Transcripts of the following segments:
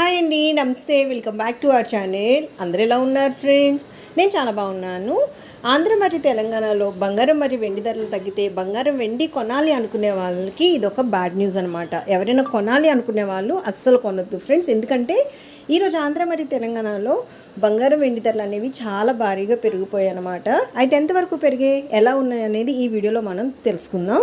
Hi అండి నమస్తే welcome back to our channel. అందరు ఎలా ఉన్నారు ఫ్రెండ్స్? నేను చాలా బాగున్నాను. ఆంధ్ర మరియు తెలంగాణలో బంగారం మరియు వెండి ధరలు తగ్గితే బంగారం వెండి కొనాలి అనుకునే వాళ్ళకి ఇది ఒక బ్యాడ్ న్యూస్ అనమాట ఎవరైనా కొనాలి అనుకునే వాళ్ళు అస్సలు కొనొద్దు ఫ్రెండ్స్. ఎందుకంటే ఈరోజు ఆంధ్ర మరియు తెలంగాణలో బంగారం వెండి ధరలు అనేవి చాలా భారీగా పెరిగిపోయాయి అనమాట అయితే ఎంతవరకు పెరిగాయి ఎలా ఉన్నాయి అనేది ఈ వీడియోలో మనం తెలుసుకుందాం.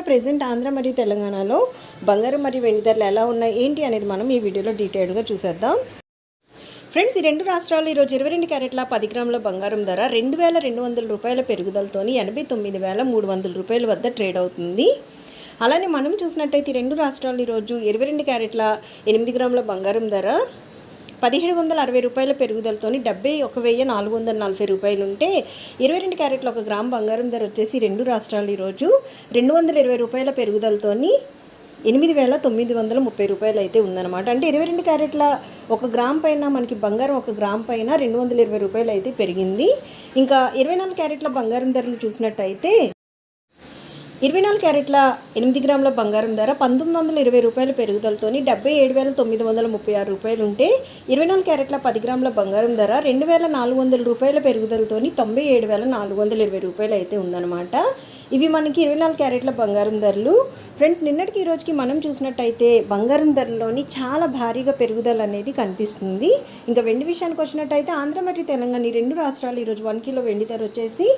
ప్రెసెంట్ ఆంధ్ర మరియు తెలంగాణలో బంగారం మరియు వెండి ధరలు ఎలా ఉన్నాయి ఏంటి అనేది మనం ఈ వీడియోలో డీటెయిల్గా చూసేద్దాం. ఫ్రెండ్స్ ఈ రెండు రాష్ట్రాలు ఈరోజు ఇరవై రెండు క్యారెట్ల పది గ్రాముల బంగారం ధర రెండు వేల రెండు వందల రూపాయల పెరుగుదలతోని ఎనభై తొమ్మిది వేల మూడు వందల రూపాయల వద్ద ట్రేడ్ అవుతుంది. అలానే మనం చూసినట్టయితే రెండు రాష్ట్రాలు ఈరోజు ఇరవై రెండు క్యారెట్ల ఎనిమిది గ్రాముల బంగారం ధర పదిహేడు వందల అరవై రూపాయల పెరుగుదలతోని డెబ్బై ఒక వెయ్యి నాలుగు వందల నలభై రూపాయలు ఉంటే ఇరవై రెండు క్యారెట్ల ఒక గ్రామ్ బంగారం ధర వచ్చేసి రెండు రాష్ట్రాలు ఈరోజు రెండు వందల ఇరవై రూపాయల పెరుగుదలతోని ఎనిమిది వేల తొమ్మిది వందల ముప్పై రూపాయలు అయితే ఉందన్నమాట. అంటే ఇరవై రెండు క్యారెట్ల ఒక గ్రామ్ పైన మనకి బంగారం ఒక గ్రామ్ పైన రెండు వందల ఇరవై రూపాయలు అయితే పెరిగింది. ఇంకా ఇరవై నాలుగు క్యారెట్ల బంగారం ధరలు చూసినట్టయితే ఇరవై నాలుగు క్యారెట్ల ఎనిమిది గ్రాముల బంగారం ధర పంతొమ్మిది వందల ఇరవై రూపాయల పెరుగుదలతోని డెబ్బై ఏడు వేల తొమ్మిది వందల ముప్పై ఆరు రూపాయలు ఉంటే ఇరవై నాలుగు క్యారెట్ల పది గ్రాముల బంగారం ధర రెండు వేల నాలుగు వందల రూపాయల పెరుగుదలతోని తొంభై ఏడు వేల నాలుగు వందల ఇరవై రూపాయలు అయితే ఉందన్నమాట. ఇవి మనకి ఇరవై నాలుగు క్యారెట్ల బంగారం ధరలు. ఫ్రెండ్స్ నిన్నటికి ఈ రోజుకి మనం చూసినట్టయితే బంగారం ధరలోని చాలా భారీగా పెరుగుదల అనేది కనిపిస్తుంది. ఇంకా వెండి విషయానికి వచ్చినట్టయితే ఆంధ్ర మరియు తెలంగాణ ఈ రెండు రాష్ట్రాలు ఈరోజు వన్ కిలో వెండి ధర వచ్చేసి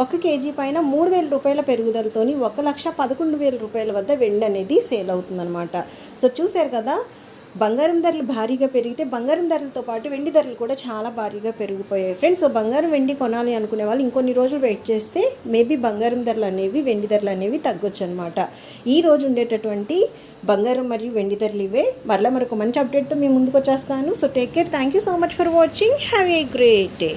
ఒక కేజీ పైన మూడు వేల రూపాయల పెరుగుదలతోని ఒక లక్ష పదకొండు వేల రూపాయల వద్ద వెండి అనేది సేల్ అవుతుందన్నమాట. సో చూశారు కదా బంగారం ధరలు భారీగా పెరిగితే బంగారం ధరలతో పాటు వెండి ధరలు కూడా చాలా భారీగా పెరిగిపోయాయి. ఫ్రెండ్స్ సో బంగారం వెండి కొనాలి అనుకునే వాళ్ళు ఇంకొన్ని రోజులు వెయిట్ చేస్తే మేబీ బంగారం ధరలు అనేవి వెండి ధరలు అనేవి తగ్గొచ్చు అనమాట ఈ రోజు ఉండేటటువంటి బంగారం మరియు వెండి ధరలు ఇవే. మరలా మరొక మంచి అప్డేట్తో మేము ముందుకు వచ్చేస్తాను. So take care thank you so much for watching have a great day